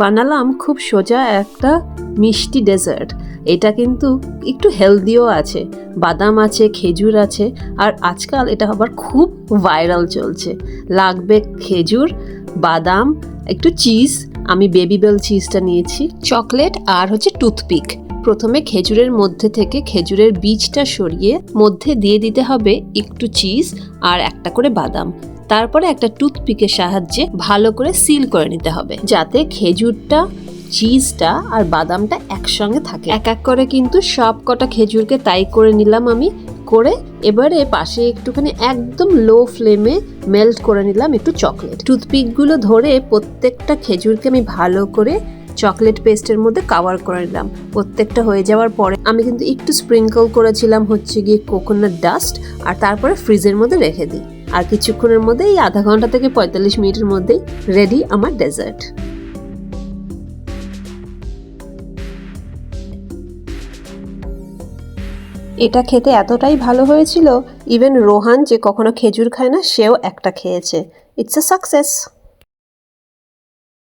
বানালাম খুব সোজা একটা মিষ্টি ডেজার্ট। এটা কিন্তু একটু হেলদিও আছে, বাদাম আছে, খেজুর আছে, আর আজকাল এটা আবার খুব ভাইরাল চলছে। লাগবে খেজুর, বাদাম, একটু চিজ, আমি বেবি বেল চিজটা নিয়েছি, চকলেট আর হচ্ছে টুথপিক। প্রথমে খেজুরের মধ্যে থেকে খেজুরের বীজটা সরিয়ে মধ্যে দিয়ে দিতে হবে একটু চিজ আর একটা করে বাদাম। তারপরে একটা টুথপিকের সাহায্যে ভালো করে সিল করে নিতে হবে, যাতে খেজুরটা, চিজটা আর বাদামটা একসঙ্গে থাকে। এক এক করে কিন্তু সব কটা খেজুরকে তাই করে নিলাম আমি, করে এবারে পাশে একটুখানি একদম লো ফ্লেমে মেল্ট করে নিলাম একটু চকলেট টুথপিকগুলো ধরে প্রত্যেকটা খেজুরকে আমি ভালো করে চকলেট পেস্টের মধ্যে কাভার করে নিলাম। প্রত্যেকটা হয়ে যাওয়ার পরে আমি কিন্তু একটু স্প্রিঙ্কল করেছিলাম হচ্ছে গিয়ে কোকোনাট ডাস্ট আর তারপরে ফ্রিজের মধ্যে রেখে দিই। আর কিছুক্ষণের মধ্যে এই আধা ঘণ্টা থেকে পঁয়তাল্লিশ মিনিটের মধ্যেই রেডি আমার ডেজার্ট এটা খেতে এতটাই ভালো হয়েছিল ইভেন রোহান যে কখনো খেজুর খায় না, সেও একটা খেয়েছে। It's a success